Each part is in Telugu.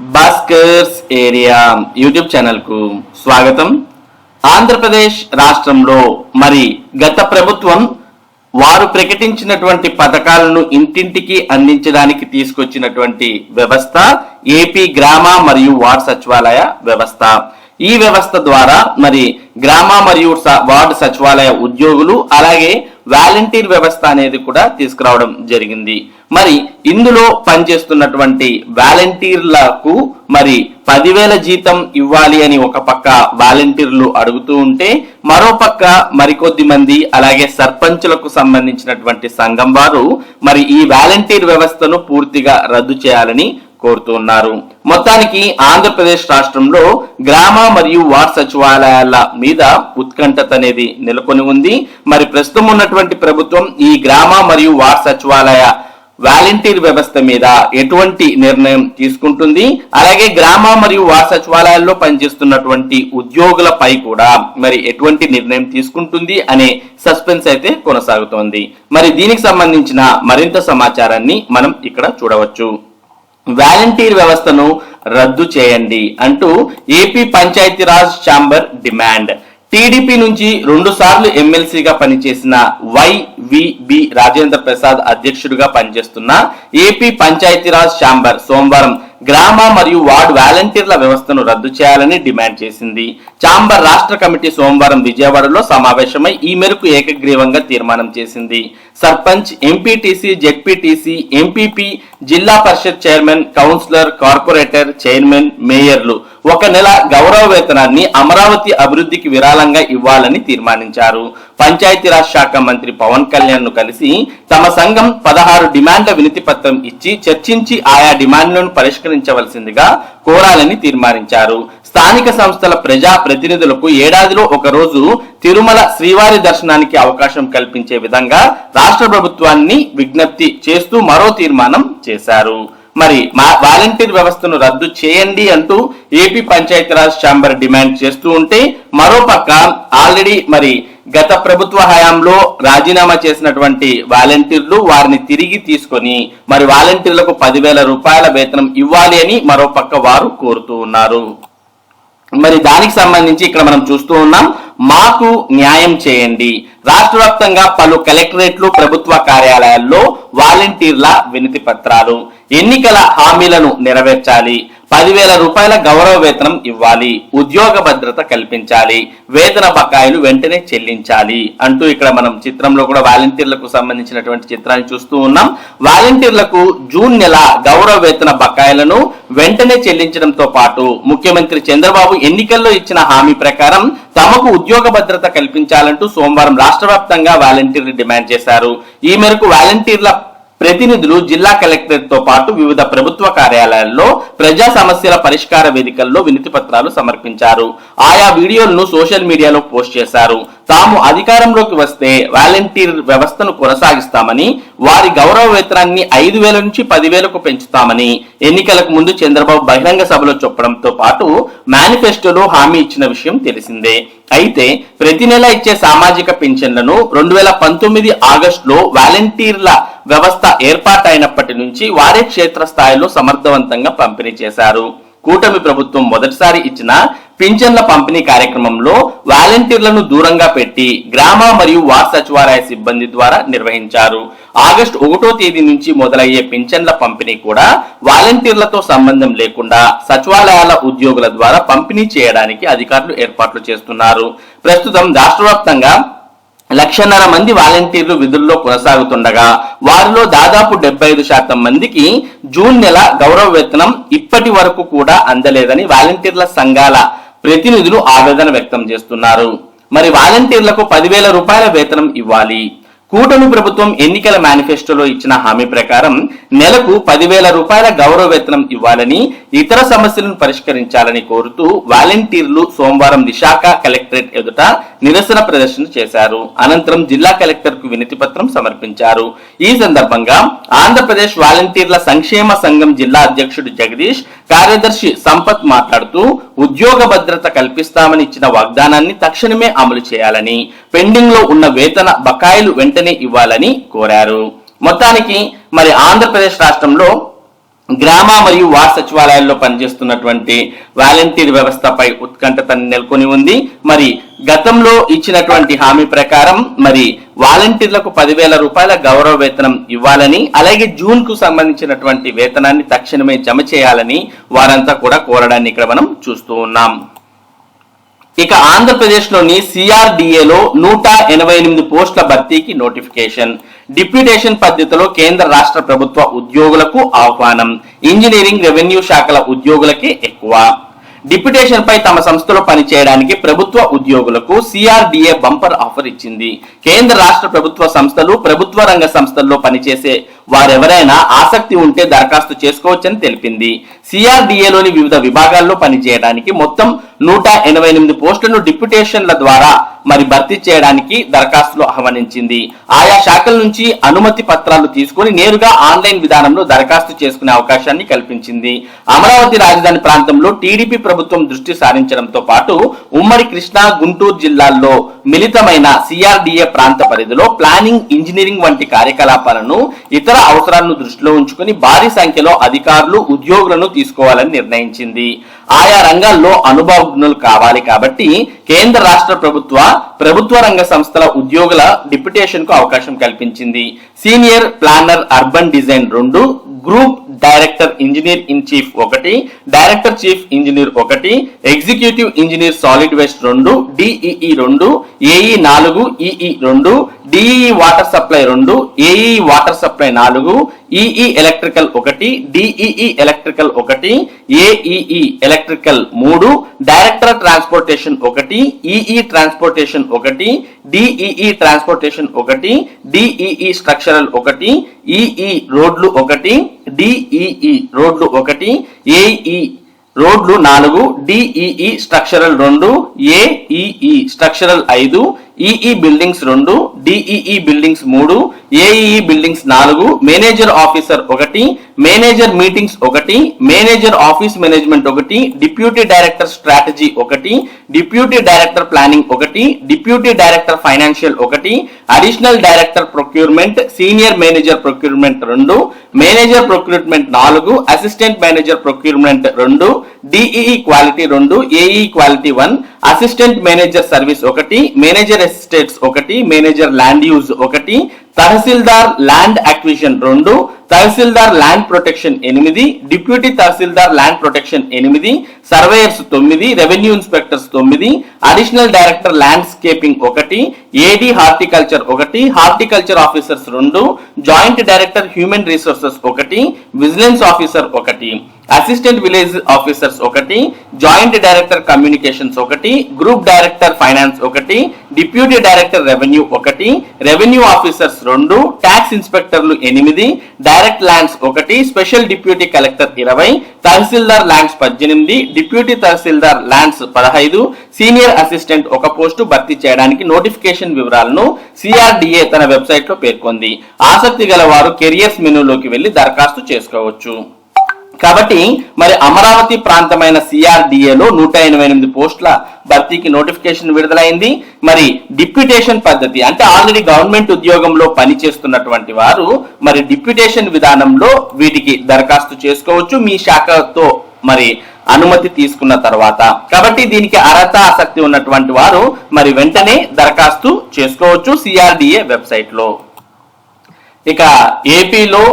భాస్కర్స్ ఏరియా యూట్యూబ్ ఛానల్కు స్వాగతం. ఆంధ్రప్రదేశ్ రాష్ట్రంలో మరి గత ప్రభుత్వం వారు ప్రకటించినటువంటి పథకాలను ఇంటింటికి అందించడానికి తీసుకొచ్చినటువంటి వ్యవస్థ ఏపీ గ్రామ మరియు వార్డ్ సచివాలయ వ్యవస్థ. ఈ వ్యవస్థ ద్వారా మరి గ్రామ మరియు స- వార్డు సచివాలయ ఉద్యోగులు అలాగే వాలంటీర్ వ్యవస్థ అనేది కూడా తీసుకురావడం జరిగింది. మరి ఇందులో పనిచేస్తున్నటువంటి వాలంటీర్లకు మరి పదివేల జీతం ఇవ్వాలి అని ఒక పక్క వాలంటీర్లు అడుగుతూ ఉంటే మరో పక్క మరికొద్ది మంది అలాగే సర్పంచులకు సంబంధించినటువంటి సంఘం వారు మరి ఈ వాలంటీర్ వ్యవస్థను పూర్తిగా రద్దు చేయాలని కోరుతున్నారు మొత్తానికి ఆంధ్రప్రదేశ్ రాష్ట్రంలో గ్రామ మరియు వార్డ్ సచివాలయాల మీద ఉత్కంఠత అనేది నెలకొని ఉంది. మరి ప్రస్తుతం ఉన్నటువంటి ప్రభుత్వం ఈ గ్రామ మరియు వార్డ్ సచివాలయ వాలంటీర్ వ్యవస్థ మీద ఎటువంటి నిర్ణయం తీసుకుంటుంది. అలాగే గ్రామ మరియు వార్డ్ సచివాలయాల్లో పనిచేస్తున్నటువంటి ఉద్యోగులపై కూడా మరి ఎటువంటి నిర్ణయం తీసుకుంటుంది అనే సస్పెన్స్ అయితే కొనసాగుతోంది. మరి దీనికి సంబంధించిన మరింత సమాచారాన్ని మనం ఇక్కడ చూడవచ్చు. వాలంటీర్ వ్యవస్థను రద్దు చేయండి అంటూ AP Panchayat Raj chamber demand. TDP నుంచి రెండు సార్లు ఎమ్మెల్సీగా పనిచేసిన వైవిబి రాజేంద్ర ప్రసాద్ అధ్యక్షుడిగా పనిచేస్తున్న ఏపీ పంచాయతీరాజ్ ఛాంబర్ సోమవారం గ్రామ మరియు వార్డు వాలంటీర్ల వ్యవస్థను రద్దు చేయాలని డిమాండ్ చేసింది. చాంబర్ రాష్ట్ర కమిటీ సోమవారం విజయవాడలో సమావేశమై ఈ మేరకు ఏకగ్రీవంగా తీర్మానం చేసింది. Sarpanch MPTC ZPTC MPP Zilla Parishad chairman councillor corporator chairman మేయర్లు ఒక నెల గౌరవ వేతనాన్ని అమరావతి అభివృద్ధికి విరాళంగా ఇవ్వాలని తీర్మానించారు. పంచాయతీరాజ్ శాఖ మంత్రి పవన్ కళ్యాణ్ను కలిసి తమ సంఘం పదహారు డిమాండ్ల వినతి పత్రం ఇచ్చి చర్చించి ఆయా డిమాండ్లను పరిష్కరించవలసిందిగా కోరాలని తీర్మానించారు. స్థానిక సంస్థల ప్రజా ప్రతినిధులకు ఏడాదిలో ఒక రోజు తిరుమల శ్రీవారి దర్శనానికి అవకాశం కల్పించే విధంగా రాష్ట్ర ప్రభుత్వాన్ని విజ్ఞప్తి చేస్తూ మరో తీర్మానం చేశారు. మరి మా వాలంటీర్ వ్యవస్థను రద్దు చేయండి అంటూ ఏపీ పంచాయతీరాజ్ ఛాంబర్ డిమాండ్ చేస్తూ ఉంటే మరోపక్క ఆల్రెడీ మరి గత ప్రభుత్వ హయాంలో రాజీనామా చేసినటువంటి వాలంటీర్లు వారిని తిరిగి తీసుకొని మరి వాలంటీర్లకు పదివేల రూపాయల వేతనం ఇవ్వాలి అని మరోపక్క వారు కోరుతూ ఉన్నారు. మరి దానికి సంబంధించి ఇక్కడ మనం చూస్తూ ఉన్నాం మాకు న్యాయం చేయండి. రాష్ట్ర వ్యాప్తంగా పలు కలెక్టరేట్లు ప్రభుత్వ కార్యాలయాల్లో వాలంటీర్ల వినతి పత్రాలు ఎన్నికల హామీలను నెరవేర్చాలి. పదివేల రూపాయల గౌరవ వేతనం ఇవ్వాలి. ఉద్యోగ భద్రత కల్పించాలి. వేతన బకాయిలు వెంటనే చెల్లించాలి అంటూ ఇక్కడ మనం చిత్రంలో కూడా వాలంటీర్లకు సంబంధించినటువంటి చిత్రాన్ని చూస్తూ ఉన్నాం. వాలంటీర్లకు జూన్ నెల గౌరవ వేతన బకాయిలను వెంటనే చెల్లించడంతో పాటు ముఖ్యమంత్రి చంద్రబాబు ఎన్నికల్లో ఇచ్చిన హామీ ప్రకారం తమకు ఉద్యోగ భద్రత కల్పించాలంటూ సోమవారం రాష్ట్ర వ్యాప్తంగా వాలంటీర్లు డిమాండ్ చేశారు. ఈ మేరకు వాలంటీర్ల ప్రతినిధులు జిల్లా కలెక్టరేట్తో పాటు వివిధ ప్రభుత్వ కార్యాలయాల్లో ప్రజా సమస్యల పరిష్కార వేదికల్లో వినతి పత్రాలు సమర్పించారు. ఆయా వీడియోలను సోషల్ మీడియాలో పోస్ట్ చేశారు. తాము అధికారంలోకి వస్తే వాలంటీర్ వ్యవస్థను కొనసాగిస్తామని వారి గౌరవ వేతనాన్ని ఐదు వేల నుంచి పదివేలకు పెంచుతామని ఎన్నికలకు ముందు చంద్రబాబు బహిరంగ సభలో చెప్పడంతో పాటు మేనిఫెస్టోలో హామీ ఇచ్చిన విషయం తెలిసిందే. అయితే ప్రతి నెల ఇచ్చే సామాజిక పింఛన్లను రెండు వేల పంతొమ్మిది ఆగస్టులో వాలంటీర్ల వ్యవస్థ ఏర్పాటైనప్పటి నుంచి వారే క్షేత్రస్థాయిలో సమర్థవంతంగా పంపిణీ చేశారు. కూటమి ప్రభుత్వం మొదటిసారి ఇచ్చిన పింఛన్ల పంపిణీ కార్యక్రమంలో వాలంటీర్లను దూరంగా పెట్టి గ్రామ మరియు వార్డ్ సచివాలయ సిబ్బంది ద్వారా నిర్వహించారు. ఆగస్టు ఒకటో తేదీ నుంచి మొదలయ్యే పింఛన్ల పంపిణీ కూడా వాలంటీర్లతో సంబంధం లేకుండా సచివాలయాల ఉద్యోగుల ద్వారా పంపిణీ చేయడానికి అధికారులు ఏర్పాట్లు చేస్తున్నారు. ప్రస్తుతం రాష్ట్ర వ్యాప్తంగా లక్షన్నర మంది వాలంటీర్లు విధుల్లో కొనసాగుతుండగా వారిలో దాదాపు డెబ్బై ఐదు శాతం మందికి జూన్ నెల గౌరవ వేతనం ఇప్పటి వరకు కూడా అందలేదని వాలంటీర్ల సంఘాల ప్రతినిధులు ఆవేదన వ్యక్తం చేస్తున్నారు. మరి వాలంటీర్లకు పదివేల రూపాయల వేతనం ఇవ్వాలి. కూటమి ప్రభుత్వం ఎన్నికల మేనిఫెస్టోలో ఇచ్చిన హామీ ప్రకారం నెలకు పదివేల రూపాయల గౌరవ వేతనం ఇవ్వాలని ఇతర సమస్యలను పరిష్కరించాలని కోరుతూ వాలంటీర్లు సోమవారం విశాఖ కలెక్టరేట్ ఎదుట నిరసన ప్రదర్శన చేశారు. అనంతరం జిల్లా కలెక్టర్కు వినతి పత్రం సమర్పించారు. ఈ సందర్భంగా ఆంధ్రప్రదేశ్ వాలంటీర్ల సంక్షేమ సంఘం జిల్లా అధ్యక్షుడు జగదీష్ కార్యదర్శి సంపత్ మాట్లాడుతూ ఉద్యోగ భద్రత కల్పిస్తామని ఇచ్చిన వాగ్దానాన్ని తక్షణమే అమలు చేయాలని పెండింగ్లో ఉన్న వేతన బకాయిలు వెంటనే ఇవ్వాలని కోరారు. మొత్తానికి మరి ఆంధ్రప్రదేశ్ రాష్ట్రంలో గ్రామ మరియు వార్డ్ సచివాలయాల్లో పనిచేస్తున్నటువంటి వాలంటీర్ వ్యవస్థపై ఉత్కంఠత నెలకొని ఉంది. మరి గతంలో ఇచ్చినటువంటి హామీ ప్రకారం మరి వాలంటీర్లకు పదివేల రూపాయల గౌరవ వేతనం ఇవ్వాలని అలాగే జూన్కు సంబంధించినటువంటి వేతనాన్ని తక్షణమే జమ చేయాలని వారంతా కూడా కోరడాన్ని ఇక్కడ మనం చూస్తూ ఉన్నాం. ఇక ఆంధ్రప్రదేశ్లోని సిఆర్డిఏలో నూట ఎనభై ఎనిమిది పోస్టుల భర్తీకి నోటిఫికేషన్. డిప్యూటేషన్ పద్ధతిలో కేంద్ర రాష్ట్ర ప్రభుత్వ ఉద్యోగులకు ఆహ్వానం. ఇంజనీరింగ్ రెవెన్యూ శాఖల ఉద్యోగులకే ఎక్కువ. డిప్యుటేషన్ పై తమ సంస్థలో పనిచేయడానికి ప్రభుత్వ ఉద్యోగులకు సిఆర్డిఏ బంపర్ ఆఫర్ ఇచ్చింది. కేంద్ర రాష్ట్ర ప్రభుత్వ సంస్థలు ప్రభుత్వ రంగ సంస్థల్లో పనిచేసే వారెవరైనా ఆసక్తి ఉంటే దరఖాస్తు చేసుకోవచ్చని తెలిపింది. సిఆర్డిఏలోని వివిధ విభాగాల్లో పనిచేయడానికి మొత్తం నూట ఎనభై ఎనిమిది పోస్టులను డిప్యుటేషన్ల ద్వారా మరి భర్తీ చేయడానికి దరఖాస్తులు ఆహ్వానించింది. ఆయా శాఖల నుంచి అనుమతి పత్రాలు తీసుకొని నేరుగా ఆన్లైన్ విధానంలో దరఖాస్తు చేసుకునే అవకాశాన్ని కల్పించింది. అమరావతి రాజధాని ప్రాంతంలో టీడీపీ ప్రభుత్వం దృష్టి సారించడంతో పాటు ఉమ్మడి కృష్ణా గుంటూరు జిల్లాల్లో మిళితమైన సిఆర్డిఏ ప్రాంత పరిధిలో ప్లానింగ్ ఇంజనీరింగ్ వంటి కార్యకలాపాలను ఇతర అవసరాలను దృష్టిలో ఉంచుకుని భారీ సంఖ్యలో అధికారులు ఉద్యోగులను తీసుకోవాలని నిర్ణయించింది. ఆయా రంగాల్లో అనుభవజ్ఞులు కావాలి కాబట్టి కేంద్ర రాష్ట్ర ప్రభుత్వ ప్రభుత్వ రంగ సంస్థల ఉద్యోగుల డిప్యుటేషన్కు అవకాశం కల్పించింది. సీనియర్ ప్లానర్ అర్బన్ డిజైన్ రెండు group director engineer in chief ఒకటి డైరెక్టర్ చీఫ్ ఇంజనీర్ ఒకటి ఎగ్జిక్యూటివ్ ఇంజనీర్ సాలిడ్ వేస్ట్ రెండు డిఈఈ రెండు ఏఈ నాలుగు ఈఈ రెండు డిఈ వాటర్ సప్లై రెండు ఏఈ వాటర్ సప్లై నాలుగు ఈఈ ఎలక్ట్రికల్ ఒకటి డిఈఈ ఎలక్ట్రికల్ ఒకటి ఏఈఈ ఎలక్ట్రికల్ మూడు డైరెక్టర్ ట్రాన్స్పోర్టేషన్ ఒకటి ఈఈ ట్రాన్స్పోర్టేషన్ ఒకటి డిఈఈ ట్రాన్స్పోర్టేషన్ ఒకటి డిఈఈ స్ట్రక్చరల్ ఒకటి ఈఈ రోడ్లు ఒకటి డిఈఈ రోడ్లు ఒకటి ఏఈ రోడ్లు నాలుగు డిఈఈ స్ట్రక్చరల్ రెండు ఏఈఈ స్ట్రక్చరల్ ఐదు ఈఈ బిల్డింగ్స్ రెండు డిఈఈ బిల్డింగ్స్ మూడు ఏఈఈ బిల్డింగ్స్ నాలుగు మేనేజర్ ఆఫీసర్ ఒకటి మేనేజర్ మీటింగ్స్ ఒకటి మేనేజర్ ఆఫీస్ మేనేజ్మెంట్ ఒకటి డిప్యూటీ డైరెక్టర్ స్ట్రాటజీ ఒకటి డిప్యూటీ డైరెక్టర్ ప్లానింగ్ ఒకటి డిప్యూటీ డైరెక్టర్ ఫైనాన్షియల్ ఒకటి additional director procurement senior manager procurement రెండు మేనేజర్ ప్రొక్యూర్మెంట్ నాలుగు అసిస్టెంట్ మేనేజర్ ప్రొక్యూర్మెంట్ రెండు డిఈఈ క్వాలిటీ రెండు AE quality one assistant manager service ఒకటి మేనేజర్ ఎస్టేట్స్ ఒకటి మేనేజర్ ల్యాండ్ యూజ్ ఒకటి తహసీల్దార్ ల్యాండ్ అక్విజిషన్ రెండు తహసీల్దార్ ల్యాండ్ ప్రొటెక్షన్ ఎనిమిది డిప్యూటీ తహసీల్దార్ ల్యాండ్ ప్రొటెక్షన్ ఎనిమిది సర్వేయర్స్ తొమ్మిది రెవెన్యూ ఇన్స్పెక్టర్స్ తొమ్మిది అడిషనల్ డైరెక్టర్ ల్యాండ్స్కేపింగ్ ఒకటి ఏడి హార్టికల్చర్ ఒకటి హార్టికల్చర్ ఆఫీసర్స్ రెండు జాయింట్ డైరెక్టర్ హ్యూమన్ రిసోర్సెస్ ఒకటి విజిలెన్స్ ఆఫీసర్ ఒకటి. అసిస్టెంట్ విలేజ్ ఆఫీసర్స్ ఒకటి జాయింట్ డైరెక్టర్ కమ్యూనికేషన్స్ ఒకటి గ్రూప్ డైరెక్టర్ ఫైనాన్స్ ఒకటి డిప్యూటీ డైరెక్టర్ రెవెన్యూ ఒకటి రెవెన్యూ ఆఫీసర్స్ రెండు ట్యాక్స్ ఇన్స్పెక్టర్లు ఎనిమిది డైరెక్ట్ ల్యాండ్స్ ఒకటి స్పెషల్ డిప్యూటీ కలెక్టర్ ఇరవై తహసీల్దార్ ల్యాండ్స్ పద్దెనిమిది డిప్యూటీ తహసీల్దార్ ల్యాండ్స్ పదహైదు సీనియర్ అసిస్టెంట్ ఒక పోస్టు భర్తీ చేయడానికి నోటిఫికేషన్ వివరాలను సిఆర్డిఏ తన వెబ్సైట్లో పేర్కొంది. ఆసక్తి గల వారు కెరియర్స్ మెనూలోకి వెళ్ళి దరఖాస్తు చేసుకోవచ్చు. కాబట్టి మరి అమరావతి ప్రాంతమైన సిఆర్డిఏలో నూట ఎనభై ఎనిమిది పోస్టుల భర్తీకి నోటిఫికేషన్ విడుదలైంది. మరి డిప్యూటేషన్ పద్ధతి అంటే ఆల్రెడీ గవర్నమెంట్ ఉద్యోగంలో పనిచేస్తున్నటువంటి వారు మరి డిప్యూటేషన్ విధానంలో వీటికి దరఖాస్తు చేసుకోవచ్చు. మీ శాఖతో మరి అనుమతి తీసుకున్న తర్వాత. కాబట్టి దీనికి అర్హత ఆసక్తి ఉన్నటువంటి వారు మరి వెంటనే దరఖాస్తు చేసుకోవచ్చు సిఆర్డిఏ వెబ్సైట్లో ఇక ఏపీలో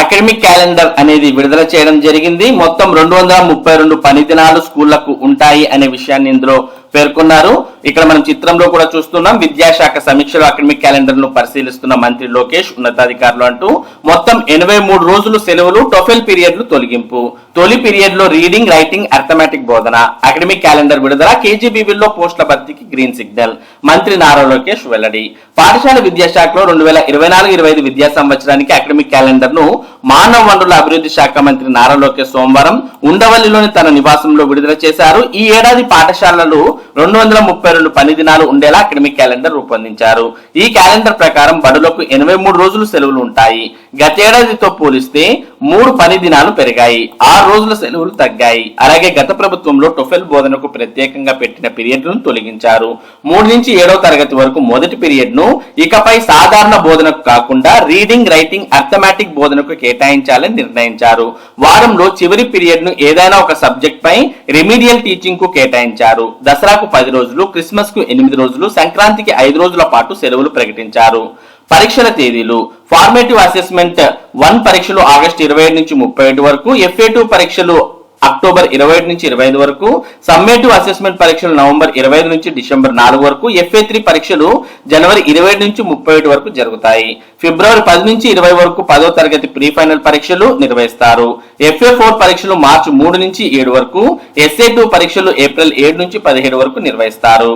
అకాడమిక్ క్యాలెండర్ అనేది విడుదల చేయడం జరిగింది. మొత్తం రెండు వందల ముప్పై రెండు పని దినాలు స్కూళ్ళకు ఉంటాయి అనే విషయాన్ని ఇందులో పేర్కొన్నారు. ఇక్కడ మనం చిత్రంలో కూడా చూస్తున్నాం విద్యాశాఖ సమీక్షలో అకాడమిక్ క్యాలెండర్ను పరిశీలిస్తున్న మంత్రి లోకేష్ ఉన్నతాధికారులు అంటూ మొత్తం ఎనభై మూడు రోజులు సెలవులు టొఫెల్ పీరియడ్లు తొలగింపు. తొలి పీరియడ్లో రీడింగ్ రైటింగ్ అర్థమెటిక్ బోధన అకాడమిక్ క్యాలెండర్ విడుదల కేజీబీబీలో పోస్టుల భర్తీకి గ్రీన్ సిగ్నల్. మంత్రి నారా లోకేష్ వెల్లడి. పాఠశాల విద్యాశాఖలో రెండు వేల ఇరవై నాలుగు ఇరవై ఐదు విద్యా సంవత్సరానికి అకాడమిక్ క్యాలెండర్ను మానవ వనరుల అభివృద్ధి శాఖ మంత్రి నారా లోకేష్ సోమవారం ఉండవల్లిలోని తన నివాసంలో విడుదల చేశారు. ఈ ఏడాది పాఠశాలలు రెండు వందల ముప్పై రెండు పని దినాలు ఉండేలా అకాడమిక్ క్యాలెండర్ రూపొందించారు. ఈ క్యాలెండర్ ప్రకారం బడులకు ఎనభై మూడు రోజులు సెలవులు ఉంటాయి. గతేడాదితో పోలిస్తే మూడు పని దినాలు పెరిగాయి. ఆరు రోజుల సెలవులు తగ్గాయి. అలాగే గత ప్రభుత్వంలో టొఫెల్ బోధనకు ప్రత్యేకంగా పెట్టిన పీరియడ్లను తొలగించారు. మూడు నుంచి ఏడవ తరగతి వరకు మొదటి పీరియడ్ను ఇకపై సాధారణ బోధనకు కాకుండా రీడింగ్ రైటింగ్ అర్థమాటిక్ బోధనకు కేటాయించాలని నిర్ణయించారు. వారంలో చివరి పీరియడ్ను ఏదైనా ఒక సబ్జెక్ట్ పై రెమీడియల్ టీచింగ్కు కేటాయించారు. దసరాకు పది రోజులు క్రిస్మస్కు ఎనిమిది రోజులు సంక్రాంతికి ఐదు రోజుల పాటు సెలవులు ప్రకటించారు. పరీక్షల తేదీలు. ఫార్మేటివ్ అసెస్మెంట్ వన్ పరీక్షలు ఆగస్టు ఇరవై ఏడు నుంచి ముప్పై ఏడు వరకు ఎఫ్ఏ టూ పరీక్షలు అక్టోబర్ ఇరవై ఐదు నుంచి ఇరవై ఐదు వరకు సమ్మేటివ్ అసెస్మెంట్ పరీక్షలు నవంబర్ ఇరవై ఐదు నుంచి డిసెంబర్ నాలుగు వరకు ఎఫ్ఏ త్రీ పరీక్షలు జనవరి ఇరవై ఐదు నుంచి ముప్పై ఒకటి వరకు జరుగుతాయి. ఫిబ్రవరి పది నుంచి ఇరవై వరకు పదో తరగతి ప్రీ ఫైనల్ పరీక్షలు నిర్వహిస్తారు. ఎఫ్ఏ ఫోర్ పరీక్షలు మార్చి మూడు నుంచి ఏడు వరకు ఎస్ఏ టూ పరీక్షలు ఏప్రిల్ ఏడు నుంచి పదిహేడు వరకు నిర్వహిస్తారు.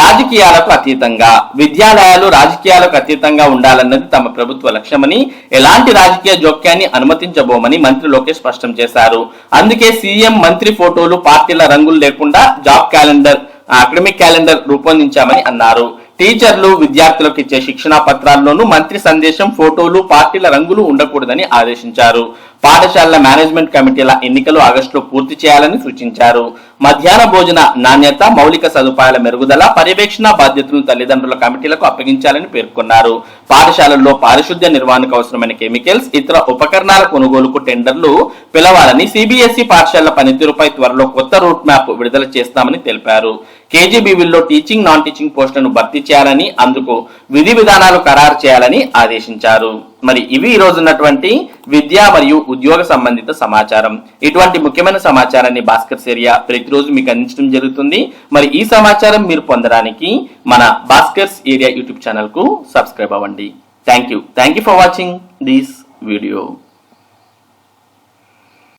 రాజకీయాలకు అతీతంగా విద్యాలయాలు రాజకీయాలకు అతీతంగా ఉండాలన్నది తమ ప్రభుత్వ లక్ష్యమని ఎలాంటి రాజకీయ జోక్యాన్ని అనుమతించబోమని మంత్రి లోకేష్ స్పష్టం చేశారు. అందుకే సీఎం మంత్రి ఫోటోలు పార్టీల రంగులు లేకుండా జాబ్ క్యాలెండర్ అకాడమిక్ క్యాలెండర్ రూపొందించామని అన్నారు. టీచర్లు విద్యార్థులకు ఇచ్చే శిక్షణా పత్రాల్లోనూ మంత్రి సందేశం ఫోటోలు పార్టీల రంగులు ఉండకూడదని ఆదేశించారు. పాఠశాలల మేనేజ్మెంట్ కమిటీల ఎన్నికలు ఆగస్టులో పూర్తి చేయాలని సూచించారు. మధ్యాహ్న భోజన నాణ్యత మౌలిక సదుపాయాల మెరుగుదల పర్యవేక్షణ బాధ్యతలను తల్లిదండ్రుల కమిటీలకు అప్పగించాలని పేర్కొన్నారు. పాఠశాలల్లో పారిశుద్ధ్య నిర్వహణకు అవసరమైన కెమికల్స్ ఇతర ఉపకరణాల కొనుగోలుకు టెండర్లు పిలవాలని సిబిఎస్ఈ పాఠశాలల పనితీరుపై త్వరలో కొత్త రూట్ మ్యాప్ విడుదల చేస్తామని తెలిపారు. కేజీబీవీల్లో టీచింగ్ నాన్ టీచింగ్ పోస్టులను భర్తీ చేయాలని అందుకు విధి విధానాలు ఖరారు చేయాలని ఆదేశించారు. మరి ఇవి ఈ రోజు ఉన్నటువంటి విద్యా మరియు ఉద్యోగ సంబంధిత సమాచారం. ఇటువంటి ముఖ్యమైన సమాచారాన్ని భాస్కర్ ఏరియా ప్రతిరోజు మీకు అందించడం జరుగుతుంది. మరి ఈ సమాచారం మీరు పొందడానికి మన భాస్కర్స్ ఏరియా యూట్యూబ్ ఛానల్కు సబ్స్క్రైబ్ అవ్వండి. Thank you thank you for watching this video